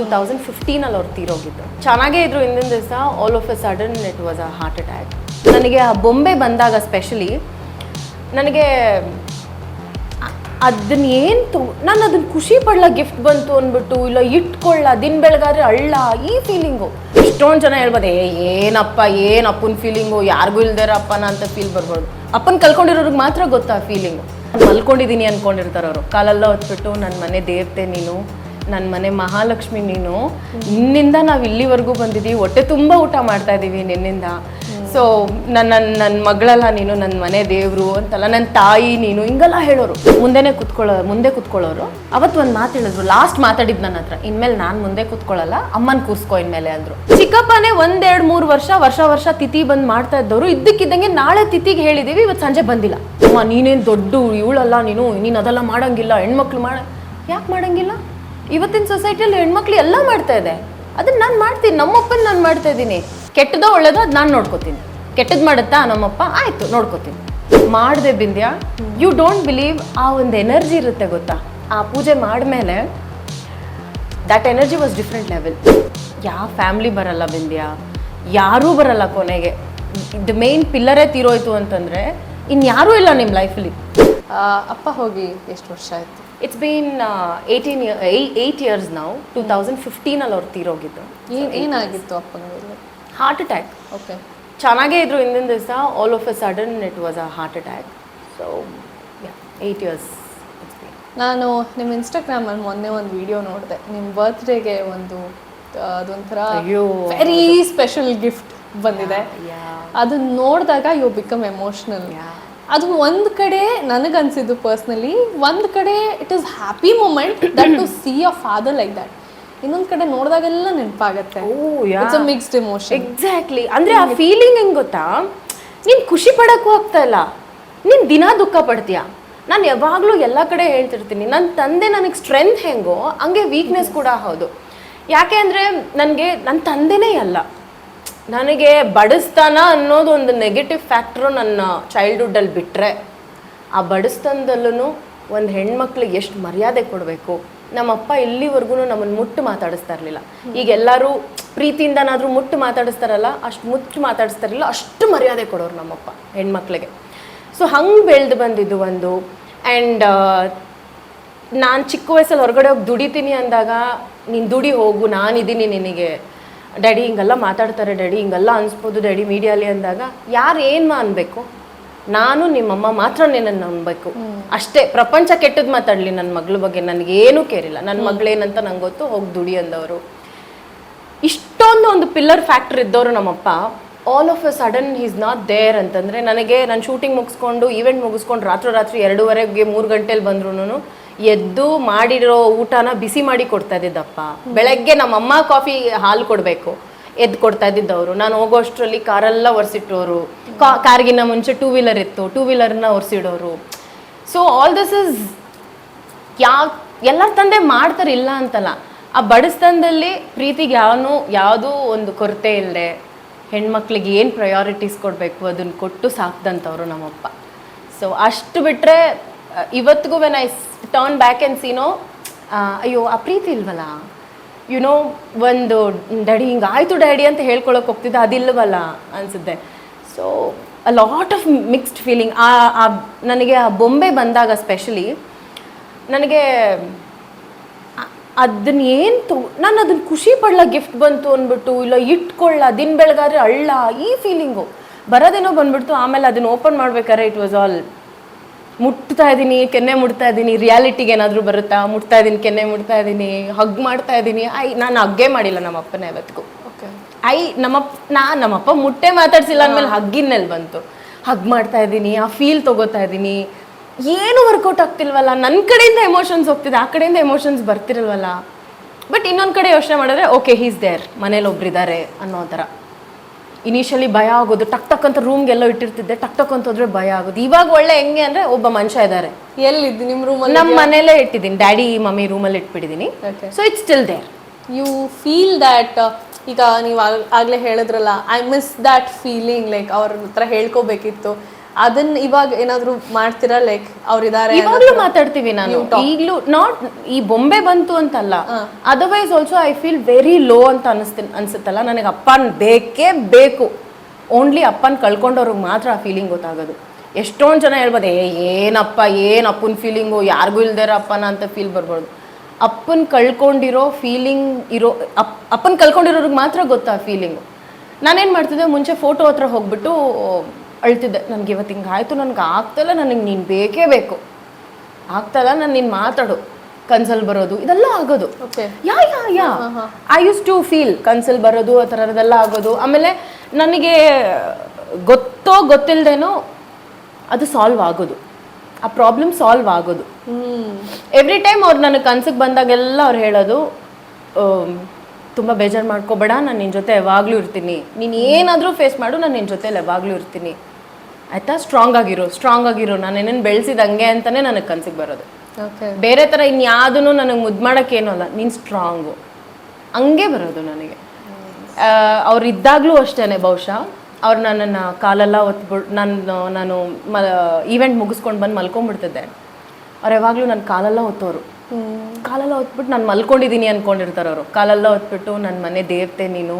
Two thousand ಫಿಫ್ಟೀನಲ್ಲಿ ಅವ್ರು ತೀರೋಗಿದ್ದು. ಚೆನ್ನಾಗೇ ಇದ್ರು ಹಿಂದಿನ ದಿವಸ all of a sudden it was a heart attack ನನಗೆ ಆ ಬೊಂಬೆ ಬಂದಾಗ ಸ್ಪೆಷಲಿ ನನಗೆ ಅದನ್ನ ಏನು ನಾನು ಅದನ್ನ ಖುಷಿ ಪಡ್ಲ ಗಿಫ್ಟ್ ಬಂತು ಅಂದ್ಬಿಟ್ಟು ಇಲ್ಲ ಇಟ್ಕೊಳ್ಳ, ದಿನ ಬೆಳಗಾದ್ರೆ ಅಳ್ಳ ಈ ಫೀಲಿಂಗು ಎಷ್ಟೊಂದು ಜನ ಹೇಳ್ಬೋದು, ಏ, ಏನಪ್ಪ, ಏನು ಅಪ್ಪನ ಫೀಲಿಂಗು ಯಾರಿಗೂ ಇಲ್ದೇರಪ್ಪನ ಅಂತ ಫೀಲ್ ಬರ್ಬೋದು. ಅಪ್ಪನ ಕಲ್ಕೊಂಡಿರೋರಿಗೆ ಮಾತ್ರ ಗೊತ್ತಾ ಫೀಲಿಂಗು ಮಲ್ಕೊಂಡಿದ್ದೀನಿ ಅನ್ಕೊಂಡಿರ್ತಾರೆ ಅವರು. ಕಾಲೆಲ್ಲ ಹೊತ್ಬಿಟ್ಟು ನನ್ನ ಮನೆ ದೇವತೆ ನೀನು. ನನ್ನ ಮನೆ ಮಹಾಲಕ್ಷ್ಮಿ ನೀನು. ನಿನ್ನಿಂದ ನಾವು ಇಲ್ಲಿವರೆಗೂ ಬಂದಿದ್ದೀವಿ ಹೊಟ್ಟೆ ತುಂಬ ಊಟ ಮಾಡ್ತಾ ಇದ್ದೀವಿ ನಿನ್ನಿಂದ. ಸೊ ನನ್ನ ನನ್ನ ಮಗಳಲ್ಲ ನೀನು ನನ್ನ ಮನೆ ದೇವರು ಅಂತಲ್ಲ ನನ್ನ ತಾಯಿ ನೀನು, ಹಿಂಗೆಲ್ಲ ಹೇಳೋರು. ಮುಂದೆನೇ ಕುತ್ಕೊಳ್ಳೋ, ಮುಂದೆ ಕುತ್ಕೊಳ್ಳೋರು. ಅವತ್ತು ಒಂದು ಮಾತು ಹೇಳಿದ್ರು. ಲಾಸ್ಟ್ ಮಾತಾಡಿದ್ ನನ್ನ ಹತ್ರ. ಇನ್ಮೇಲೆ ನಾನು ಮುಂದೆ ಕುತ್ಕೊಳ್ಳಲ್ಲ, ಅಮ್ಮನ ಕೂರ್ಸ್ಕೊ ಇನ್ಮೇಲೆ ಅಂದರು. ಚಿಕ್ಕಪ್ಪನೇ ಒಂದೆರಡು ಮೂರು ವರ್ಷ ವರ್ಷ ವರ್ಷ ತಿಥಿ ಬಂದ್ ಮಾಡ್ತಾ ಇದ್ದವರು. ಇದ್ದಕ್ಕಿದ್ದಂಗೆ ನಾಳೆ ತಿಥಿಗೆ ಹೇಳಿದ್ದೀವಿ ಇವತ್ತು ಸಂಜೆ ಬಂದಿಲ್ಲ. ಅಮ್ಮ, ನೀನೇನು ದೊಡ್ಡ, ಇವಳಲ್ಲ ನೀನು ನೀನು ಅದೆಲ್ಲ ಮಾಡಂಗಿಲ್ಲ, ಹೆಣ್ಮಕ್ಳು ಮಾಡ ಯಾಕೆ ಮಾಡಂಗಿಲ್ಲ? ಇವತ್ತಿನ ಸೊಸೈಟಿಯಲ್ಲಿ ಹೆಣ್ಮಕ್ಳು ಎಲ್ಲ ಮಾಡ್ತಾ ಇದೆ. ಅದನ್ನ ನಾನು ಮಾಡ್ತೀನಿ. ನಮ್ಮಪ್ಪನ ನಾನು ಮಾಡ್ತಾ ಇದ್ದೀನಿ ಕೆಟ್ಟದೋ ಒಳ್ಳೇದೋ ಅದು ನಾನು ನೋಡ್ಕೋತೀನಿ. ಕೆಟ್ಟದ್ದು ಮಾಡುತ್ತಾ ನಮ್ಮಪ್ಪ? ಆಯಿತು, ನೋಡ್ಕೋತೀನಿ. ಮಾಡಿದೆ ಬಿಂದ್ಯಾ ಯು ಡೋಂಟ್ ಬಿಲೀವ್ ಆ ಒಂದು ಎನರ್ಜಿ ಇರುತ್ತೆ ಗೊತ್ತಾ? ಆ ಪೂಜೆ ಮಾಡಿದ್ಮೇಲೆ that energy was different level ಯಾವ ಫ್ಯಾಮ್ಲಿ ಬರಲ್ಲ ಬಿಂದ್ಯಾ? ಯಾರೂ ಬರಲ್ಲ ಕೊನೆಗೆ. ದ ಮೇನ್ ಪಿಲ್ಲರೇ ತೀರೋಯ್ತು ಅಂತಂದರೆ ಇನ್ಯಾರೂ ಇಲ್ಲ ನಿಮ್ಮ ಲೈಫಲ್ಲಿ ಅಪ್ಪ ಹೋಗಿ ಎಷ್ಟು ವರ್ಷ ಆಯ್ತು? It's been eighteen eight years ನಾವು ಟೂ ತೌಸಂಡ್ ಫಿಫ್ಟೀನಲ್ಲಿ ಅವ್ರು ತೀರೋಗಿದ್ದು. ಏನು ಏನಾಗಿತ್ತು ಅಪ್ಪನಿಗೆ ಹಾರ್ಟ್ ಅಟ್ಯಾಕ್ ಓಕೆ. ಚೆನ್ನಾಗೇ ಇದ್ರು ಹಿಂದಿನ ದಿವಸ. All of a sudden it was a heart attack so eight years ನಾನು ನಿಮ್ಮ ಇನ್ಸ್ಟಾಗ್ರಾಮಲ್ಲಿ ಮೊನ್ನೆ ಒಂದು ವಿಡಿಯೋ ನೋಡಿದೆ. ನಿಮ್ಮ ಬರ್ತ್ಡೇಗೆ ಒಂದು ಅದೊಂಥರ. ವೆರಿ ಸ್ಪೆಷಲ್ ಗಿಫ್ಟ್ ಬಂದಿದೆ. ಅದನ್ನ ನೋಡಿದಾಗ ಯು ಬಿಕಮ್ ಎಮೋಷ್ನಲ್ ಅದು ಒಂದು ಕಡೆ ನನಗನ್ಸಿದ್ದು ಪರ್ಸ್ನಲಿ ಒಂದು ಕಡೆ it is happy moment that to see a father like that ಇನ್ನೊಂದು ಕಡೆ ನೋಡಿದಾಗೆಲ್ಲ ನೆನಪಾಗತ್ತೆ. It's a mixed emotion exactly ಅಂದ್ರೆ ಆ ಫೀಲಿಂಗ್ ಹೆಂಗ್ ಗೊತ್ತಾ? ನೀನ್ ಖುಷಿ ಪಡಕ್ಕೂ ಆಗ್ತಾ ಇಲ್ಲ. ನೀನ್ ದಿನ ದುಃಖ ಪಡ್ತೀಯ? ನಾನು ಯಾವಾಗಲೂ ಎಲ್ಲ ಕಡೆ ಹೇಳ್ತಿರ್ತೀನಿ. ನನ್ನ ತಂದೆ ನನಗೆ ಸ್ಟ್ರೆಂತ್ ಹೆಂಗೋ ಹಂಗೆ ವೀಕ್ನೆಸ್ ಕೂಡ ಹೌದು. ಯಾಕೆ ಅಂದರೆ ನನಗೆ ನನ್ನ ತಂದೆನೇ ಅಲ್ಲ. ನನಗೆ ಬಡಿಸ್ತಾನ ಅನ್ನೋದು ಒಂದು ನೆಗೆಟಿವ್ ಫ್ಯಾಕ್ಟ್ರು ನನ್ನ ಚೈಲ್ಡ್ಹುಡ್ಡಲ್ಲಿ ಬಿಟ್ಟರೆ ಆ ಬಡಿಸ್ತಾನದಲ್ಲೂ ಒಂದು ಹೆಣ್ಮಕ್ಳಿಗೆ ಎಷ್ಟು ಮರ್ಯಾದೆ ಕೊಡಬೇಕು? ನಮ್ಮಪ್ಪ ಇಲ್ಲಿವರೆಗೂ ನಮ್ಮನ್ನು ಮುಟ್ಟು ಮಾತಾಡಿಸ್ತಾ ಇರಲಿಲ್ಲ. ಈಗ ಎಲ್ಲರೂ ಪ್ರೀತಿಯಿಂದನಾದರೂ ಮುಟ್ಟು ಮಾತಾಡಿಸ್ತಾರಲ್ಲ, ಅಷ್ಟು ಮುಟ್ಟು ಮಾತಾಡಿಸ್ತಾ ಇರಲಿಲ್ಲ, ಅಷ್ಟು ಮರ್ಯಾದೆ ಕೊಡೋರು ನಮ್ಮಪ್ಪ ಹೆಣ್ಮಕ್ಳಿಗೆ. ಸೊ ಹಂಗೆ ಬೆಳೆದು ಬಂದಿದ್ದು ಒಂದು ಆ್ಯಂಡ್ ನಾನು ಚಿಕ್ಕ ವಯಸ್ಸಲ್ಲಿ ಹೊರಗಡೆ ಹೋಗಿ ದುಡಿತೀನಿ ಅಂದಾಗ, ನೀನು ದುಡಿ ಹೋಗು, ನಾನಿದ್ದೀನಿ ನಿನಗೆ. ಡ್ಯಾಡಿ ಹಿಂಗೆಲ್ಲ ಮಾತಾಡ್ತಾರೆ ಡ್ಯಾಡಿ ಹಿಂಗೆಲ್ಲ ಅನಿಸ್ಬೋದು ಡ್ಯಾಡಿ ಮೀಡಿಯಲ್ಲಿ ಅಂದಾಗ ಯಾರು ಏನು ಅನ್ಬೇಕು? ನಾನು ನಿಮ್ಮಮ್ಮ ಮಾತ್ರ ನಿನ್ನನ್ನು ನಂಬಬೇಕು ಅಷ್ಟೇ ಪ್ರಪಂಚ ಕೆಟ್ಟದ್ದು ಮಾತಾಡಲಿ ನನ್ನ ಮಗಳ ಬಗ್ಗೆ ನನಗೇನು ಕೇರಿಲ್ಲ. ನನ್ನ ಮಗಳೇನಂತ ನಂಗೆ ಗೊತ್ತು ಹೋಗಿ ದುಡಿ ಅಂದವರು. ಇಷ್ಟೊಂದು ಒಂದು ಪಿಲ್ಲರ್ ಫ್ಯಾಕ್ಟ್ರಿ ಇದ್ದವರು ನಮ್ಮಪ್ಪ all of a sudden is not there ಅಂತಂದರೆ ನನಗೆ ನಾನು ಶೂಟಿಂಗ್ ಮುಗಿಸ್ಕೊಂಡು ಈವೆಂಟ್ ಮುಗಿಸ್ಕೊಂಡು ರಾತ್ರಿ ರಾತ್ರಿ ಎರಡೂವರೆಗೆ ಮೂರು ಗಂಟೆಲಿ ಬಂದ್ರು ಎದ್ದು ಮಾಡಿರೋ ಊಟನ ಬಿಸಿ ಮಾಡಿ ಕೊಡ್ತಾ ಇದ್ದಿದ್ದಪ್ಪ. ಬೆಳಗ್ಗೆ ನಮ್ಮಮ್ಮ ಕಾಫಿ ಹಾಲು ಕೊಡಬೇಕು. ಎದ್ದು ಕೊಡ್ತಾ ಇದ್ದಿದ್ದವರು. ನಾನು ಹೋಗೋಷ್ಟರಲ್ಲಿ ಕಾರೆಲ್ಲ ಒರೆಸಿಟ್ಟೋರು. ಕಾರ್ಗಿನ ಮುಂಚೆ ಟೂ ವೀಲರ್ ಇತ್ತು. ಟೂ ವೀಲರ್ನ ಒರೆಸಿಡೋರು. So all this is yeah, ಎಲ್ಲರ ತಂದೆ ಮಾಡ್ತಾರೆ ಇಲ್ಲ ಅಂತಲ್ಲ. ಆ ಬಡಸ್ತನದಲ್ಲಿ ಪ್ರೀತಿಗೆ ಯಾವನು, ಯಾವುದೂ ಒಂದು ಕೊರತೆ ಇಲ್ಲದೆ ಹೆಣ್ಮಕ್ಳಿಗೆ ಏನು ಪ್ರಯಾರಿಟೀಸ್ ಕೊಡಬೇಕು ಅದನ್ನು ಕೊಟ್ಟು ಸಾಕ್ದಂಥವ್ರು ನಮ್ಮಪ್ಪ. ಸೊ ಅಷ್ಟು ಬಿಟ್ಟರೆ ಇವತ್ತಿಗೂ when I turn back and ಸೀನೋ ಅಯ್ಯೋ, ಆ ಪ್ರೀತಿ ಇಲ್ವಲ್ಲ? ಯುನೋ ಒಂದು ಡ್ಯಾಡಿ ಹಿಂಗೆ ಆಯಿತು ಡ್ಯಾಡಿ ಅಂತ ಹೇಳ್ಕೊಳಕ್ಕೆ ಹೋಗ್ತಿದ್ದೆ, ಅದಿಲ್ವಲ್ಲ? ಅನಿಸುತ್ತೆ. So a lot of mixed feeling ಆ ಆ, ನನಗೆ ಆ ಬೊಂಬೆ ಬಂದಾಗ ಸ್ಪೆಷಲಿ ನನಗೆ ಅದನ್ನ ಏನು ತೊ, ನಾನು ಅದನ್ನ ಖುಷಿ ಪಡ್ಲಾ ಗಿಫ್ಟ್ ಬಂತು ಅಂದ್ಬಿಟ್ಟು ಇಲ್ಲ ಇಟ್ಕೊಳ್ಳ ದಿನ ಬೆಳಗಾದ್ರೆ ಅಳ್ಳ ಈ ಫೀಲಿಂಗು ಬರೋದೇನೋ ಬಂದ್ಬಿಡ್ತು, ಆಮೇಲೆ ಅದನ್ನು ಓಪನ್ ಮಾಡ್ಬೇಕಾದ್ರೆ ಇಟ್ ವಾಸ್ ಆಲ್ ಮುಟ್ತಾ ಇದ್ದೀನಿ ಕೆನ್ನೆ ಮುಟ್ತಾ ಇದ್ದೀನಿ ರಿಯಾಲಿಟಿಗೆ ಏನಾದರೂ ಬರುತ್ತಾ? ಮುಟ್ತಾ ಇದ್ದೀನಿ ಕೆನ್ನೆ ಮುಟ್ತಾ ಇದ್ದೀನಿ ಹಗ್ ಮಾಡ್ತಾ ಇದ್ದೀನಿ ಐ ನಾನು ಹಗ್ಗೆ ಮಾಡಿಲ್ಲ ನಮ್ಮ ಅಪ್ಪನ ಯಾವತ್ತಿಗೂ. ಓಕೆ ಐ ನಮ್ಮಪ್ಪ ನಾ ನಮ್ಮಪ್ಪ ಮುಟ್ಟೆ ಮಾತಾಡ್ಸಿಲ್ಲ ಅಂದಮೇಲೆ ಹಗ್ಗಿನಲ್ಲಿ ಬಂತು. ಹಗ್ ಮಾಡ್ತಾ ಇದ್ದೀನಿ ಆ ಫೀಲ್ ತೊಗೋತಾ ಇದ್ದೀನಿ ಏನು ವರ್ಕೌಟ್ ಆಗ್ತಿಲ್ವಲ್ಲ? ನನ್ನ ಕಡೆಯಿಂದ ಎಮೋಷನ್ಸ್ ಹೋಗ್ತಿದೆ ಆ ಕಡೆಯಿಂದ ಎಮೋಷನ್ಸ್ ಬರ್ತಿರಲ್ವಲ್ಲ? ಬಟ್ ಇನ್ನೊಂದು ಕಡೆ ಯೋಚನೆ ಮಾಡಿದ್ರೆ ಓಕೆ ಹೀಸ್ ದೇರ್ ಮನೇಲಿ ಒಬ್ರಿದ್ದಾರೆ ಅನ್ನೋ ಥರ. ಇನಿಷಿಯಲಿ ಭಯ ಆಗೋದು ಟಕ್ ಟಕ್ ಅಂತ ರೂಮ್ಗೆಲ್ಲ ಇಟ್ಟಿರ್ತಿದ್ದೆ ಟಕ್ ಟಕ್ ಅಂತ ಹೋದ್ರೆ ಭಯ ಆಗೋದು. ಇವಾಗ ಒಳ್ಳೆ ಹೆಂಗೆ ಅಂದ್ರೆ ಒಬ್ಬ ಮನುಷ್ಯ ಇದ್ದಾರೆ ಎಲ್ಲಿದ್ದು? ನಿಮ್ಮ ರೂಮಲ್ಲಿ ನಮ್ಮ ಮನೇಲೇ ಇಟ್ಟಿದ್ದೀನಿ. ಡ್ಯಾಡಿ ಮಮ್ಮಿ ರೂಮಲ್ಲಿ ಇಟ್ಬಿಟ್ಟಿದ್ದೀನಿ. So it's still there you feel that ಈಗ ನೀವು ಆಗಲೇ ಹೇಳಿದ್ರಲ್ಲ I miss that feeling like ಅವ್ರ ಹತ್ರ ಹೇಳ್ಕೋಬೇಕಿತ್ತು. ಅದನ್ನ ಇವಾಗ ಏನಾದ್ರು ಮಾಡ್ತೀರಾ? ಲೈಕ್ ಅವ್ರಿದ್ದಾರೆ ಇವಾಗ್ಲೂ ಮಾತಾಡ್ತೀವಿ ನಾನು. ಈಗ್ಲೂ ನಾಟ್ ಈ ಬೊಂಬೆ ಬಂತು ಅಂತಲ್ಲ otherwise also I feel very low ಅಂತ ಅನಿಸ್ತೀನಿ ಅನ್ಸುತ್ತಲ್ಲ. ನನಗೆ ಅಪ್ಪನ್ ಬೇಕೇ ಬೇಕು. ಓನ್ಲಿ ಅಪ್ಪನ್ ಕಳ್ಕೊಂಡವ್ರಿಗೆ ಮಾತ್ರ ಆ ಫೀಲಿಂಗ್ ಗೊತ್ತಾಗೋದು. ಎಷ್ಟೊಂದು ಜನ ಹೇಳ್ಬೋದು ಏ ಏನಪ್ಪ ಏನು ಅಪ್ಪನ ಫೀಲಿಂಗು ಯಾರಿಗೂ ಇಲ್ದಿರ ಅಪ್ಪನ ಅಂತ ಫೀಲ್ ಬರ್ಬಾರ್ದು ಅಪ್ಪನ್ ಕಳ್ಕೊಂಡಿರೋ ಫೀಲಿಂಗ್ ಇರೋ ಅಪ್ ಅಪ್ಪನ್ ಕಳ್ಕೊಂಡಿರೋರಿಗೆ ಮಾತ್ರ ಗೊತ್ತಾ ಫೀಲಿಂಗು ನಾನೇನು ಮಾಡ್ತಿದ್ದೆ ಮುಂಚೆ ಫೋಟೋ ಹತ್ರ ಹೋಗ್ಬಿಟ್ಟು ಅಳ್ತಿದ್ದೆ. ನನಗೆ ಇವತ್ತು ಹಿಂಗೆ ಆಯಿತು ನನಗೆ ಆಗ್ತಲ್ಲ ನನಗೆ ನೀನು ಬೇಕೇ ಬೇಕು. ಆಗ್ತಲ್ಲ ನಾನು ನೀನು ಮಾತಾಡು. ಕನ್ಸಲ್ ಬರೋದು ಇದೆಲ್ಲ ಆಗೋದು. Okay yeah yeah yeah. I use to feel Kansal ಬರೋದು ಆ ಥರದ್ದೆಲ್ಲ ಆಗೋದು. ಆಮೇಲೆ ನನಗೆ ಗೊತ್ತೋ ಗೊತ್ತಿಲ್ಲದೇನೋ ಅದು ಸಾಲ್ವ್ ಆಗೋದು. ಆ ಪ್ರಾಬ್ಲಮ್ ಸಾಲ್ವ್ ಆಗೋದು. ಎವ್ರಿ ಟೈಮ್ ಅವ್ರು ನನಗೆ ಕನ್ಸಿಗೆ ಬಂದಾಗೆಲ್ಲ ಅವ್ರು ಹೇಳೋದು ತುಂಬ ಬೇಜಾರು ಮಾಡ್ಕೋಬೇಡ ನಾನು ನಿನ್ನ ಜೊತೆ ಯಾವಾಗಲೂ ಇರ್ತೀನಿ. ನೀನು ಏನಾದರೂ ಫೇಸ್ ಮಾಡು ನಾನು ನಿನ್ನ ಜೊತೆ ಯಾವಾಗಲೂ ಇರ್ತೀನಿ. ಆಯಿತಾ? ಸ್ಟ್ರಾಂಗ್ ಆಗಿರು ಸ್ಟ್ರಾಂಗ್ ಆಗಿರು. ನಾನು ಏನೇನು ಬೆಳೆಸಿದಂಗೆ ಅಂತಲೇ ನನಗೆ ಕನ್ಸಿಗೆ ಬರೋದು. ಓಕೆ ಬೇರೆ ಥರ ಇನ್ಯಾವುದೂ ನನಗೆ ಮುದ್ದು ಮಾಡೋಕ್ಕೇನೂ ಅಲ್ಲ. ನೀನು ಸ್ಟ್ರಾಂಗು ಹಂಗೆ ಬರೋದು ನನಗೆ. ಅವ್ರು ಇದ್ದಾಗಲೂ ಅಷ್ಟೇ ಬಹುಶಃ. ಅವ್ರು ನನ್ನನ್ನು ಕಾಲೆಲ್ಲ ಒತ್ಬಿಟ್ಟು ನಾನು ನಾನು ಮ ಈವೆಂಟ್ ಮುಗಿಸ್ಕೊಂಡು ಬಂದು ಮಲ್ಕೊಂಡ್ಬಿಡ್ತಿದ್ದೆ ಅವ್ರು ಯಾವಾಗಲೂ ನನ್ನ ಕಾಲೆಲ್ಲ ಒತ್ತೋರು. ಕಾಲೆಲ್ಲ ಹೊತ್ಬಿಟ್ಟು ನಾನು ಮಲ್ಕೊಂಡಿದ್ದೀನಿ ಅನ್ಕೊಂಡಿರ್ತಾರೆ ಅವರು. ಕಾಲೆಲ್ಲ ಹೊತ್ಬಿಟ್ಟು ನನ್ನ ಮನೆ ದೇವತೆ ನೀನು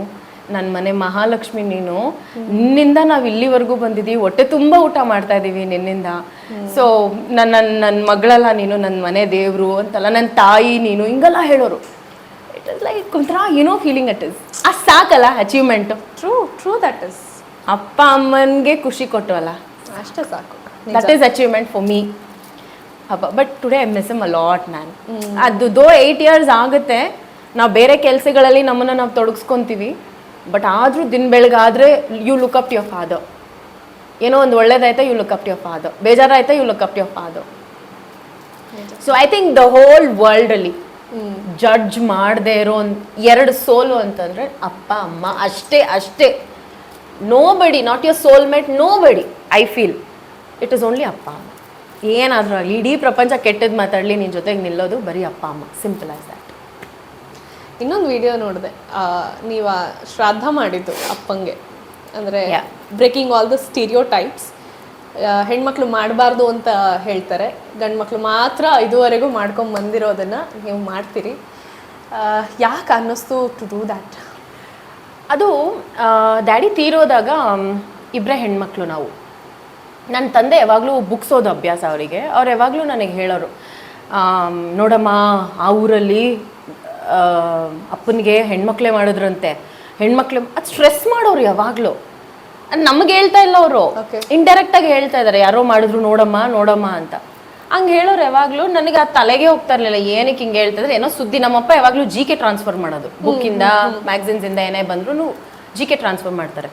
ನನ್ನ ಮನೆ ಮಹಾಲಕ್ಷ್ಮಿ ನೀನು. ನಿನ್ನಿಂದ ನಾವು ಇಲ್ಲಿವರೆಗೂ ಬಂದಿದ್ದೀವಿ ಹೊಟ್ಟೆ ತುಂಬ ಊಟ ಮಾಡ್ತಾ ಇದ್ದೀವಿ ನಿನ್ನಿಂದ. ಸೊ ನನ್ನ ನನ್ನ ಮಗಳಲ್ಲ ನೀನು ನನ್ನ ಮನೆ ದೇವರು ಅಂತಲ್ಲ ನನ್ನ ತಾಯಿ ನೀನು ಹಿಂಗೆಲ್ಲ ಹೇಳೋರು. ಇಟ್ ಇಸ್ ಲೈಕ್ ಒಂಥರ ಏನೋ feeling it is a so called achievement true true that is ಅಪ್ಪ ಅಮ್ಮನಿಗೆ ಖುಷಿ ಕೊಟ್ಟು ಅಲ್ಲ ಅಷ್ಟೇ ಸಾಕು. That is achievement for me ಹಬ್ಬ. But today I miss em a lot man ಅದು ದೋ ಏಯ್ಟ್ ಇಯರ್ಸ್ ಆಗುತ್ತೆ ನಾವು ಬೇರೆ ಕೆಲಸಗಳಲ್ಲಿ ನಮ್ಮನ್ನು ನಾವು ತೊಡಗಿಸ್ಕೊತೀವಿ. ಬಟ್ ಆದರೂ ದಿನ ಬೆಳಗಾದರೆ you look up your father ಏನೋ ಒಂದು ಒಳ್ಳೇದಾಯ್ತಾ you look up your father ಬೇಜಾರಾಯ್ತಾ you look up your father so I think the whole ವರ್ಲ್ಡಲ್ಲಿ ಜಡ್ಜ್ ಮಾಡದೇ ಇರೋ ಒಂದು ಎರಡು ಸೋಲು ಅಂತಂದರೆ ಅಪ್ಪ ಅಮ್ಮ ಅಷ್ಟೇ ಅಷ್ಟೇ. Nobody not your soulmate nobody I feel it is only ಅಪ್ಪ ಅಮ್ಮ. ಏನಾದರೂ ಆಗಲಿ ಇಡೀ ಪ್ರಪಂಚ ಕೆಟ್ಟದ್ದು ಮಾತಾಡಲಿ ನಿನ್ನ ಜೊತೆಗೆ ನಿಲ್ಲೋದು ಬರೀ ಅಪ್ಪ ಅಮ್ಮ. ಸಿಂಪಲ್ ಆಸ್ ದ್ಯಾಟ್ ಇನ್ನೊಂದು ವಿಡಿಯೋ ನೋಡಿದೆ. ನೀವು ಶ್ರಾದ್ದ ಮಾಡಿದ್ದು ಅಪ್ಪಂಗೆ. ಅಂದರೆ. Breaking all the stereotypes ಹೆಣ್ಮಕ್ಳು ಮಾಡಬಾರ್ದು ಅಂತ ಹೇಳ್ತಾರೆ. ಗಂಡು ಮಕ್ಳು ಮಾತ್ರ ಇದುವರೆಗೂ ಮಾಡ್ಕೊಂಡು ಬಂದಿರೋದನ್ನು ನೀವು ಮಾಡ್ತೀರಿ. ಯಾಕೆ ಅನ್ನಿಸ್ತು ಟು ಡೂ ದ್ಯಾಟ್ ಅದು ಡ್ಯಾಡಿ ತೀರೋದಾಗ ಇಬ್ಬರೇ ಹೆಣ್ಮಕ್ಳು ನಾವು. ನನ್ನ ತಂದೆ ಯಾವಾಗಲೂ ಬುಕ್ಸ್ ಓದೋ ಅಭ್ಯಾಸ ಅವರಿಗೆ. ಅವ್ರು ಯಾವಾಗಲೂ ನನಗೆ ಹೇಳೋರು ನೋಡಮ್ಮ ಆ ಊರಲ್ಲಿ ಅಪ್ಪನಿಗೆ ಹೆಣ್ಮಕ್ಳೇ ಮಾಡಿದ್ರಂತೆ. ಹೆಣ್ಮಕ್ಳು ಅದು ಸ್ಟ್ರೆಸ್ ಮಾಡೋರು ಯಾವಾಗಲೂ. ನಮಗೆ ಹೇಳ್ತಾ ಇಲ್ಲ ಅವರು. ಇಂಡೈರೆಕ್ಟಾಗಿ ಹೇಳ್ತಾ ಇದ್ದಾರೆ ಯಾರೋ ಮಾಡಿದ್ರು ನೋಡಮ್ಮ ನೋಡಮ್ಮ ಅಂತ. ಹಂಗೆ ಹೇಳೋರು ಯಾವಾಗಲೂ ನನಗೆ ಆ ತಲೆಗೆ ಹೋಗ್ತಾ ಇರಲಿಲ್ಲ. ಏನಕ್ಕೆ ಹಿಂಗೆ ಹೇಳ್ತಿದ್ರೆ? ಏನೋ ಸುದ್ದಿ ನಮ್ಮಪ್ಪ ಯಾವಾಗಲೂ ಜಿ ಕೆ ಟ್ರಾನ್ಸ್ಫರ್ ಮಾಡೋದು. ಬುಕ್ಕಿಂದ ಮ್ಯಾಗ್ಝಿನ್ಸಿಂದ ಏನೇ ಬಂದ್ರು ಜಿ ಕೆ ಟ್ರಾನ್ಸ್ಫರ್ ಮಾಡ್ತಾರೆ.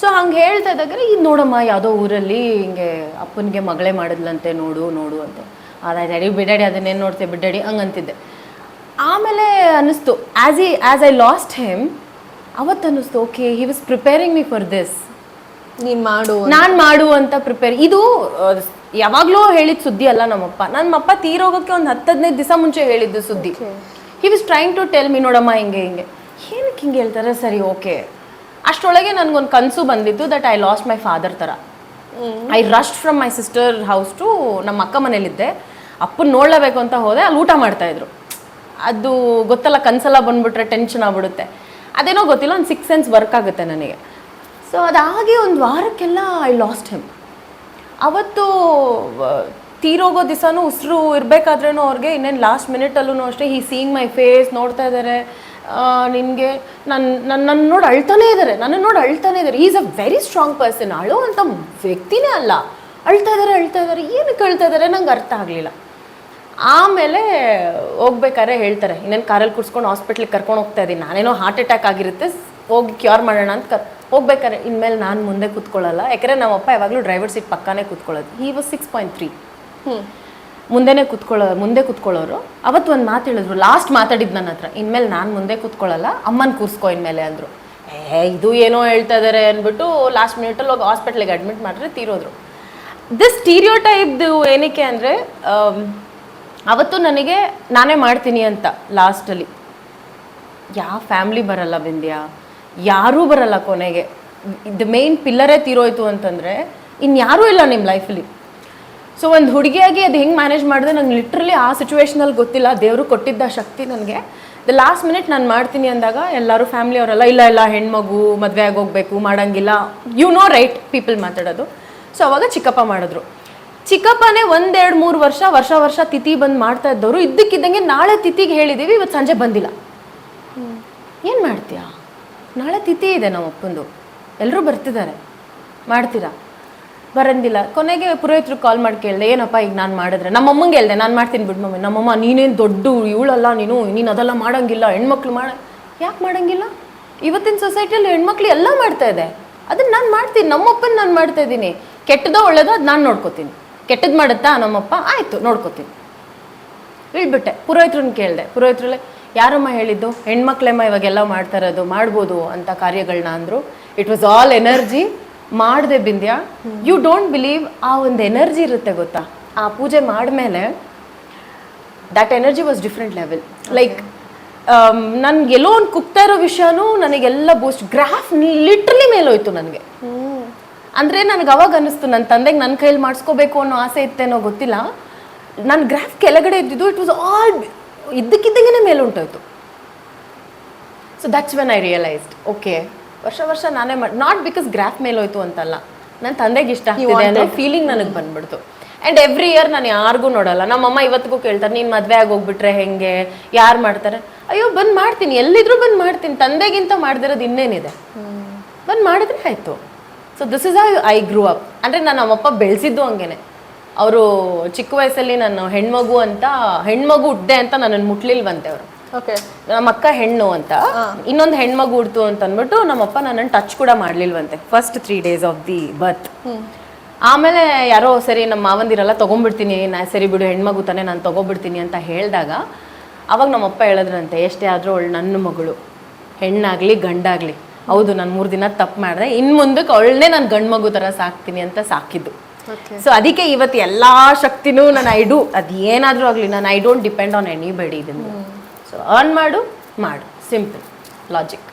ಸೊ ಹಂಗೆ ಹೇಳ್ತಾ ಇದ್ದಾಗ ಇದು ನೋಡಮ್ಮ ಯಾವುದೋ ಊರಲ್ಲಿ ಹಿಂಗೆ ಅಪ್ಪನಿಗೆ ಮಗಳೇ ಮಾಡಿದ್ಲಂತೆ ನೋಡು ನೋಡು ಅಂತ. ಅದಾಯ್ತು ಡ್ಯಾಡಿ ಬಿಡಾಡಿ ಅದನ್ನೇನು ನೋಡ್ತೆ ಬಿಡಾಡಿ ಹಂಗಂತಿದ್ದೆ ಆಮೇಲೆ ಅನ್ನಿಸ್ತು as uh as I lost him ಅವತ್ತು ಅನ್ನಿಸ್ತು okay he was preparing me for this ನೀನು ಮಾಡು ನಾನು ಮಾಡು ಅಂತ ಪ್ರಿಪೇರ್ ಇದು ಯಾವಾಗಲೂ ಹೇಳಿದ ಸುದ್ದಿ ಅಲ್ಲ ನಮ್ಮಪ್ಪ. ನಮ್ಮಪ್ಪ ತೀರೋಗಕ್ಕೆ ಒಂದು ಹತ್ತು ಹದಿನೈದು ದಿವಸ ಮುಂಚೆ ಹೇಳಿದ್ದು ಸುದ್ದಿ. He was trying to tell me ನೋಡಮ್ಮ ಹಿಂಗೆ ಹಿಂಗೆ. ಏನಕ್ಕೆ ಹಿಂಗೆ ಹೇಳ್ತಾರೆ? ಸರಿ ಓಕೆ ಅಷ್ಟರೊಳಗೆ ನನಗೊಂದು ಕನಸು ಬಂದಿದ್ದು that I lost my father ಥರ I rushed from my sister house to ನಮ್ಮ ಅಕ್ಕ ಮನೇಲಿದ್ದೆ. ಅಪ್ಪನ ನೋಡಲೇಬೇಕು ಅಂತ ಹೋದೆ ಅಲ್ಲಿ ಊಟ ಮಾಡ್ತಾಯಿದ್ರು ಅದು ಗೊತ್ತಲ್ಲ ಕನಸೆಲ್ಲ ಬಂದುಬಿಟ್ರೆ ಟೆನ್ಷನ್ ಆಗ್ಬಿಡುತ್ತೆ. ಅದೇನೋ ಗೊತ್ತಿಲ್ಲ ಒಂದು ಸಿಕ್ಸ್ ಸೆನ್ಸ್ ವರ್ಕ್ ಆಗುತ್ತೆ ನನಗೆ. ಸೊ ಅದಾಗಿ ಒಂದು ವಾರಕ್ಕೆಲ್ಲ ಐ ಲಾಸ್ಟ್ ಹಿಮ್ ಅವತ್ತು ತೀರೋಗೋ ದಿವಸನೂ ಉಸಿರು ಇರಬೇಕಾದ್ರೂ ಅವ್ರಿಗೆ ಇನ್ನೇನು ಲಾಸ್ಟ್ ಮಿನಿಟಲ್ಲೂ ಅಷ್ಟೇ ಈ ಸೀಯಿಂಗ್ ಮೈ ಫೇಸ್ ನೋಡ್ತಾ ಇದ್ದಾರೆ ನಿನಗೆ ನನ್ನ ನನ್ನ ನೋಡಿ ಅಳ್ತಾನೇ ಇದ್ದಾರೆ ನನ್ನನ್ನು ನೋಡಿ ಅಳ್ತಾನೆ ಇದ್ದಾರೆ is a very strong person ಅಳೋ ಅಂತ ವ್ಯಕ್ತಿನೇ ಅಲ್ಲ. ಅಳ್ತಾ ಇದ್ದಾರೆ ಅಳ್ತಾ ಇದ್ದಾರೆ ಏನಕ್ಕೆ ಅಳ್ತಾ ಇದ್ದಾರೆ ನಂಗೆ ಅರ್ಥ ಆಗಲಿಲ್ಲ. ಆಮೇಲೆ ಹೋಗ್ಬೇಕಾದ್ರೆ ಹೇಳ್ತಾರೆ. ಇನ್ನೇನು ಕಾರಲ್ಲಿ ಕೂರ್ಸ್ಕೊಂಡು ಹಾಸ್ಪಿಟ್ಲಿಗೆ ಕರ್ಕೊಂಡು ಹೋಗ್ತಾ ಇದ್ದೀನಿ. ನಾನೇನೋ ಹಾರ್ಟ್ ಅಟ್ಯಾಕ್ ಆಗಿರುತ್ತೆ. ಹೋಗಿ ಕ್ಯೂರ್ ಮಾಡೋಣ ಅಂತ ಕರ್ ಹೋಗ್ಬೇಕಾದ್ರೆ ಇನ್ಮೇಲೆ ನಾನು ಮುಂದೆ ಕೂತ್ಕೊಳ್ಳಲ್ಲ. ಯಾಕಂದರೆ ನಮ್ಮಪ್ಪ ಯಾವಾಗಲೂ ಡ್ರೈವರ್ ಸೀಟ್ ಪಕ್ಕನೇ ಕೂತ್ಕೊಳ್ಳೋದು. ಈ ವಾಸ್ ಸಿಕ್ಸ್ ಪಾಯಿಂಟ್ ತ್ರೀ ಹ್ಞೂ ಮುಂದೆನೇ ಕೂತ್ಕೊಳ್ಳೋ, ಮುಂದೆ ಕುತ್ಕೊಳ್ಳೋರು. ಅವತ್ತು ಒಂದು ಮಾತು ಹೇಳಿದ್ರು. ಲಾಸ್ಟ್ ಮಾತಾಡಿದ್ದು ನನ್ನ ಹತ್ರ. ಇನ್ಮೇಲೆ ನಾನು ಮುಂದೆ ಕುತ್ಕೊಳ್ಳಲ್ಲ, ಅಮ್ಮನ ಕೂರ್ಸ್ಕೊ ಇನ್ಮೇಲೆ ಅಂದರು. ಏ, ಇದು ಏನೋ ಹೇಳ್ತಾ ಇದ್ದಾರೆ ಅಂದ್ಬಿಟ್ಟು ಲಾಸ್ಟ್ ಮಿನಿಟಲ್ಲಿ ಹೋಗಿ ಹಾಸ್ಪಿಟ್ಲಿಗೆ ಅಡ್ಮಿಟ್ ಮಾಡಿದ್ರೆ ತೀರೋದ್ರು. ದಿಸ್ ಸ್ಟೀರಿಯೋ ಟೈಪ್ದು ಏನಕ್ಕೆ ಅಂದರೆ ಅವತ್ತು ನನಗೆ ನಾನೇ ಮಾಡ್ತೀನಿ ಅಂತ ಲಾಸ್ಟಲ್ಲಿ ಯಾವ ಫ್ಯಾಮ್ಲಿ ಬರಲ್ಲ ಬಿಂದ್ಯಾ? ಯಾರೂ ಬರಲ್ಲ ಕೊನೆಗೆ. ದ ಮೇನ್ ಪಿಲ್ಲರೇ ತೀರೋಯ್ತು ಅಂತಂದರೆ, ಇನ್ಯಾರೂ ಇಲ್ಲ ನಿಮ್ಮ ಲೈಫಲ್ಲಿ ಸೊ ಒಂದು ಹುಡುಗಿಯಾಗಿ ಅದು ಹೆಂಗೆ ಮ್ಯಾನೇಜ್ ಮಾಡಿದೆ ನಂಗೆ ಲಿಟ್ರಲಿ ಆ ಸಿಚುವೇಶನಲ್ಲಿ ಗೊತ್ತಿಲ್ಲ. ದೇವರು ಕೊಟ್ಟಿದ್ದ ಶಕ್ತಿ ನನಗೆ. ದ ಲಾಸ್ಟ್ ಮಿನಿಟ್ ನಾನು ಮಾಡ್ತೀನಿ ಅಂದಾಗ ಎಲ್ಲರೂ ಫ್ಯಾಮಿಲಿ ಅವರೆಲ್ಲ, ಇಲ್ಲ ಇಲ್ಲ, ಹೆಣ್ಮಗು ಮದುವೆ ಆಗೋಗ್ಬೇಕು, ಮಾಡೋಂಗಿಲ್ಲ. ಯು ನೋ ರೈಟ್ ಪೀಪಲ್ ಮಾತಾಡೋದು. ಸೊ ಅವಾಗ ಚಿಕ್ಕಪ್ಪ ಮಾಡಿದ್ರು. ಚಿಕ್ಕಪ್ಪನೇ ಒಂದೆರಡು ಮೂರು ವರ್ಷ ವರ್ಷ ವರ್ಷ ತಿಥಿ ಬಂದು ಮಾಡ್ತಾ ಇದ್ದವರು. ಇದ್ದಕ್ಕಿದ್ದಂಗೆ ನಾಳೆ ತಿಥಿಗೆ ಹೇಳಿದ್ದೀವಿ ಇವತ್ತು ಸಂಜೆ ಬಂದಿಲ್ಲ. ಏನು ಮಾಡ್ತೀಯಾ? ನಾಳೆ ತಿಥಿ ಇದೆ ನಮ್ಮ ಅಪ್ಪಂದು ಎಲ್ಲರೂ ಬರ್ತಿದ್ದಾರೆ. ಮಾಡ್ತೀರಾ? ಬರಂದಿಲ್ಲ. ಕೊನೆಗೆ ಪುರೋಹಿತರು ಕಾಲ್ ಮಾಡಿ ಕೇಳಿದೆ, ಏನಪ್ಪ ಈಗ ನಾನು ಮಾಡಿದ್ರೆ? ನಮ್ಮಮ್ಮಂಗೆ ಹೇಳ್ದೆ, ನಾನು ಮಾಡ್ತೀನಿ ಬಿಡು ಮಮ್ಮಿ. ನಮ್ಮಮ್ಮ ನೀನೇನು ದೊಡ್ಡ ಇವಳಲ್ಲ ನೀನು ನೀನು ಅದೆಲ್ಲ ಮಾಡೋಂಗಿಲ್ಲ, ಹೆಣ್ಮಕ್ಳು ಮಾಡ ಯಾಕೆ ಮಾಡೋಂಗಿಲ್ಲ? ಇವತ್ತಿನ ಸೊಸೈಟಿಯಲ್ಲಿ ಹೆಣ್ಮಕ್ಳು ಎಲ್ಲ ಮಾಡ್ತಾ ಇದೆ. ಅದನ್ನ ನಾನು ಮಾಡ್ತೀನಿ ನಮ್ಮಪ್ಪನ ನಾನು ಮಾಡ್ತಾ ಇದ್ದೀನಿ. ಕೆಟ್ಟದೋ ಒಳ್ಳೇದೋ ಅದು ನಾನು ನೋಡ್ಕೋತೀನಿ. ಕೆಟ್ಟದ್ದು ಮಾಡುತ್ತಾ ನಮ್ಮಪ್ಪ ಆಯಿತು, ನೋಡ್ಕೋತೀನಿ. ಹೇಳ್ಬಿಟ್ಟೆ. ಪುರೋಹಿತ್ರನ್ನ ಕೇಳಿದೆ. ಪುರೋಹಿತ್ರಲ್ಲೇ ಯಾರಮ್ಮ ಹೇಳಿದ್ದು? ಹೆಣ್ಮಕ್ಳೆಮ್ಮ ಇವಾಗೆಲ್ಲ ಮಾಡ್ತಾ ಇರೋದು, ಮಾಡ್ಬೋದು ಅಂತ ಕಾರ್ಯಗಳನ್ನ ಅಂದರು. ಇಟ್ ವಾಸ್ ಆಲ್ ಎನರ್ಜಿ ಮಾಡಿದೆ ಬಿಂದ್ಯಾ ಯು ಡೋಂಟ್ ಬಿಲೀವ್ ಆ ಒಂದು ಎನರ್ಜಿ ಇರುತ್ತೆ ಗೊತ್ತಾ? ಆ ಪೂಜೆ ಮಾಡಿದ್ಮೇಲೆ that energy was different level like ನನ್ಗೆ ಎಲ್ಲೋ ಒಂದು ಕುಗ್ತಾ ಇರೋ ವಿಷಯನೂ ನನಗೆಲ್ಲ ಬೂಸ್ಟ್ ಗ್ರಾಫ್ ಲಿಟ್ರಲಿ ಮೇಲೋಯ್ತು ನನಗೆ. ಅಂದರೆ ನನಗೆ ಅವಾಗ ಅನ್ನಿಸ್ತು ನನ್ನ ತಂದೆಗೆ ನನ್ನ ಕೈಯಲ್ಲಿ ಮಾಡಿಸ್ಕೋಬೇಕು ಅನ್ನೋ ಆಸೆ ಇತ್ತೇನೋ ಗೊತ್ತಿಲ್ಲ. ನನ್ನ ಗ್ರಾಫ್ ಕೆಳಗಡೆ ಇದ್ದಿದ್ದು ಇಟ್ ವಾಸ್ ಆಲ್ ಇದ್ದಕ್ಕಿದ್ದಂಗೆ ಮೇಲುಂಟೋಯ್ತು. So that's when I realised okay ವರ್ಷ ವರ್ಷ ನಾನೇ ಮಾಡಿ ನಾಟ್ ಬಿಕಾಸ್ ಗ್ರಾಫ್ ಮೇಲೋಯ್ತು ಅಂತಲ್ಲ. ನನ್ನ ತಂದೆಗೆ ಇಷ್ಟ ಆಗ್ತಿದೆ ಅನ್ನೋ ಫೀಲಿಂಗ್ ನನಗೆ ಬಂದ್ಬಿಡ್ತು. ಆ್ಯಂಡ್ ಎವ್ರಿ ಇಯರ್ ನಾನು ಯಾರಿಗೂ ನೋಡಲ್ಲ. ನಮ್ಮಮ್ಮ ಇವತ್ತಿಗೂ ಕೇಳ್ತಾರೆ ನೀನು ಮದುವೆ ಹೋಗ್ಬಿಟ್ರೆ ಹೆಂಗೆ? ಯಾರು ಮಾಡ್ತಾರೆ? ಅಯ್ಯೋ ಬಂದು ಮಾಡ್ತೀನಿ. ಎಲ್ಲಿದ್ರೂ ಬಂದು ಮಾಡ್ತೀನಿ. ತಂದೆಗಿಂತ ಮಾಡ್ದಿರೋದು ಇನ್ನೇನಿದೆ. ಬಂದು ಮಾಡಿದ್ರೆ ಆಯಿತು. So this is I I grew up ಅಂದರೆ ನಾನು ನಮ್ಮಪ್ಪ ಬೆಳೆಸಿದ್ದು ಹಂಗೇನೆ. ಅವರು ಚಿಕ್ಕ ವಯಸ್ಸಲ್ಲಿ ನಾನು ಹೆಣ್ಮಗು ಅಂತ ಹೆಣ್ಮಗು ಹುಟ್ಟಿದೆ ಅಂತ ನನ್ನನ್ನು ಮುಟ್ಲಿಲ್ವಂತೆ ಅವರು. ನಮ್ಮ ಅಕ್ಕ ಹೆಣ್ಣು ಅಂತ. ಇನ್ನೊಂದು ಹೆಣ್ಮಗು ಹುಡ್ತು ಅಂತ ಅಂದ್ಬಿಟ್ಟು ನಮ್ಮಪ್ಪ ನನ್ನ ಟಚ್ ಕೂಡ ಮಾಡ್ಲಿಲ್ವಂತೆ. First three days of the birth ಆಮೇಲೆ ಯಾರೋ ಸರಿ ನಮ್ಮ ಮಾವಂದಿರೆಲ್ಲ ತೊಗೊಂಡ್ಬಿಡ್ತೀನಿ ನಾ ಸರಿ ಬಿಡು ಹೆಣ್ಮಗು ತಾನೇ ನಾನು ತೊಗೊಬಿಡ್ತೀನಿ ಅಂತ ಹೇಳಿದಾಗ ಅವಾಗ ನಮ್ಮಪ್ಪ ಹೇಳಿದ್ರಂತೆ ಎಷ್ಟೇ ಆದರೂ ಅವಳು ನನ್ನ ಮಗಳು. ಹೆಣ್ಣಾಗ್ಲಿ ಗಂಡಾಗ್ಲಿ. ಹೌದು ನಾನು ಮೂರು ದಿನ ತಪ್ಪು ಮಾಡಿದೆ. ಇನ್ನು ಮುಂದಕ್ಕೆ ಅವಳನ್ನೇ ನಾನು ಗಂಡು ಮಗು ಥರ ಸಾಕ್ತೀನಿ ಅಂತ ಸಾಕಿದ್ದು. ಸೊ ಅದಕ್ಕೆ ಇವತ್ತು ಎಲ್ಲ ಶಕ್ತಿನೂ ನಾನು ಐ ಡು ಅದು ಏನಾದರೂ ಆಗಲಿ ನಾನು I don't depend on anybody ಇದನ್ನು ಸೊ ಅರ್ನ್ ಮಾಡು ಮಾಡು. Simple logic